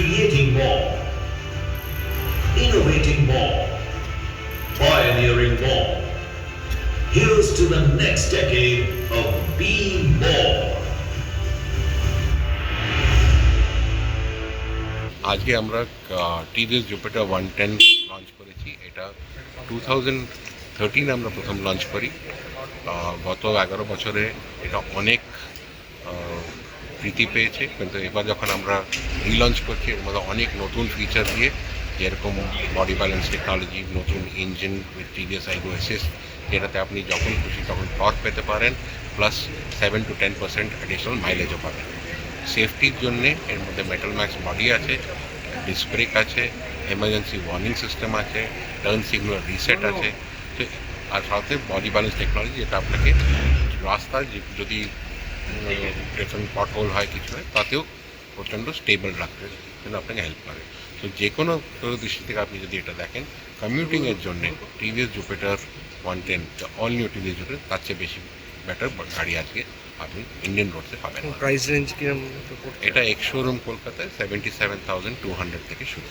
creating more, innovating more, pioneering more. Here's to the next decade of Be More. আজকে আমরা TVS Jupiter one ten launch করেছি এটা two thousand thirteen আমরা প্রথম launch করি গত এগারো বছরে এটা অনেক প্রীতি পেয়েছে, কিন্তু এবার যখন আমরা রিলঞ্চ করছি, এর মধ্যে অনেক নতুন ফিচার দিয়ে যেরকম বডি ব্যালেন্স টেকনোলজি নতুন engine with TVS iGo assist যেটাতে আপনি যখন খুশি তখন টর্ক পেতে পারেন plus seven to ten percent additional মাইলেজও পাবেন। সেফটির জন্যে এর মধ্যে মেটাল ম্যাক্স বডি আছে ডিস্ক আছে এমার্জেন্সি ওয়ার্নিং সিস্টেম আছে টার্ন সিগন্যাল রিসেট আছে। আর সাথে বডি ব্যালেন্স টেকনোলজি যেটা আপনাকে রাস্তায় যদি ডিফারেন্ট পটহোল হয় কিছু হয় তাতেও প্রচণ্ড স্টেবল রাখতে জন্য আপনাকে হেল্প করে। তো যে কোনো দৃষ্টি থেকে আপনি যদি এটা দেখেন কমিউটিংয়ের জন্য TVS Jupiter one ten all new TVS Jupiter তার চেয়ে বেশি বেটার গাড়ি আজকে আপনি ইন্ডিয়ান রোডসে পাবেন। প্রাইস রেঞ্জ কিরম এটা এক্স শোরুম কলকাতায় seventy seven thousand two hundred থেকে শুরু।